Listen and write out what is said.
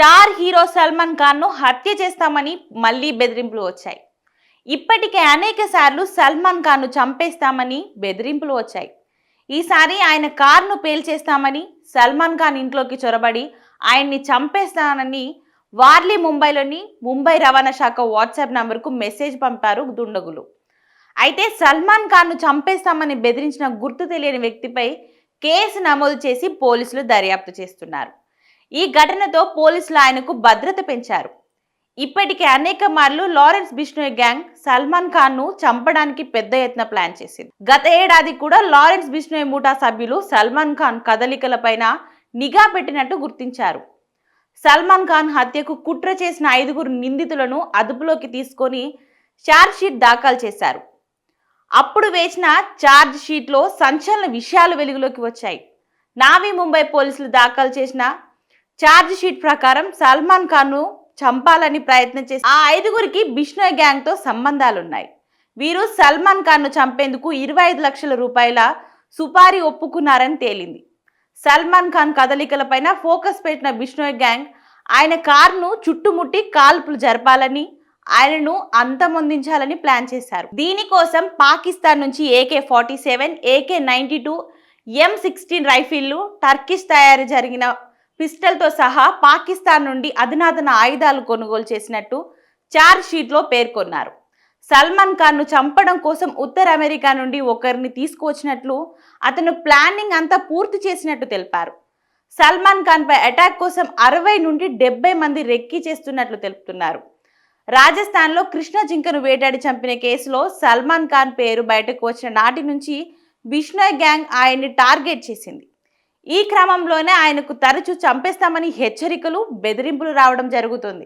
Star hero Salman ఖాన్ను హత్య చేస్తామని మళ్ళీ బెదిరింపులు వచ్చాయి. ఇప్పటికే అనేక సార్లు సల్మాన్ ఖాన్ను చంపేస్తామని బెదిరింపులు వచ్చాయి. ఈసారి ఆయన కారును పేల్చేస్తామని సల్మాన్ ఖాన్ ఇంట్లోకి చొరబడి ఆయన్ని చంపేస్తానని వార్లీ ముంబైలోని ముంబై రవాణా శాఖ వాట్సాప్ నంబర్కు మెసేజ్ పంపారు దుండగులు. అయితే సల్మాన్ ఖాన్ను చంపేస్తామని బెదిరించిన గుర్తు తెలియని వ్యక్తిపై కేసు నమోదు చేసి పోలీసులు దర్యాప్తు చేస్తున్నారు. ఈ ఘటనతో పోలీసులు ఆయనకు భద్రత పెంచారు. ఇప్పటికే అనేక మార్లు లారెన్స్ బిష్ణోయ్ గ్యాంగ్ సల్మాన్ ఖాన్ను చంపడానికి పెద్ద ఎత్తున ప్లాన్ చేసింది. గత ఏడాది కూడా లారెన్స్ బిష్ణోయ్ ముఠా సభ్యులు సల్మాన్ ఖాన్ కదలికలపైన నిఘా పెట్టినట్టు గుర్తించారు. సల్మాన్ ఖాన్ హత్యకు కుట్ర చేసిన ఐదుగురు నిందితులను అదుపులోకి తీసుకొని షీట్ దాఖలు చేశారు. అప్పుడు వేసిన ఛార్జ్ షీట్లో సంచలన విషయాలు వెలుగులోకి వచ్చాయి. నావీ ముంబై పోలీసులు దాఖలు చేసిన ఛార్జ్ షీట్ ప్రకారం సల్మాన్ ఖాన్ను చంపాలని ప్రయత్నం చేసి ఆ ఐదుగురికి బిష్ణోయ్ గ్యాంగ్తో సంబంధాలున్నాయి. వీరు సల్మాన్ ఖాన్ను చంపేందుకు ఇరవై ఐదు లక్షల రూపాయల సుపారీ ఒప్పుకున్నారని తేలింది. సల్మాన్ ఖాన్ కదలికలపైన ఫోకస్ పెట్టిన బిష్ణోయ్ గ్యాంగ్ ఆయన కారును చుట్టుముట్టి కాల్పులు జరపాలని ఆయనను అంతమొందించాలని ప్లాన్ చేశారు. దీనికోసం పాకిస్తాన్ నుంచి AK forty seven AK ninety two M sixteen రైఫిల్లు Turkish తయారీ జరిగిన పిస్టల్తో సహా పాకిస్తాన్ నుండి అధునాతన ఆయుధాలు కొనుగోలు చేసినట్టు చార్జ్ షీట్లో పేర్కొన్నారు. సల్మాన్ ఖాన్ను చంపడం కోసం ఉత్తర అమెరికా నుండి ఒకరిని తీసుకువచ్చినట్లు అతను ప్లానింగ్ అంతా పూర్తి చేసినట్టు తెలిపారు. సల్మాన్ ఖాన్పై అటాక్ కోసం అరవై నుండి డెబ్బై మంది రెక్కీ చేస్తున్నట్లు తెలుపుతున్నారు. రాజస్థాన్లో కృష్ణ జింకను వేటాడి చంపిన కేసులో సల్మాన్ ఖాన్ పేరు బయటకు వచ్చిన నాటి నుంచి బిష్నోయ్ గ్యాంగ్ ఆయన్ని టార్గెట్ చేసింది. ఈ క్రమంలోనే ఆయనకు తరచూ చంపేస్తామని హెచ్చరికలు బెదిరింపులు రావడం జరుగుతుంది.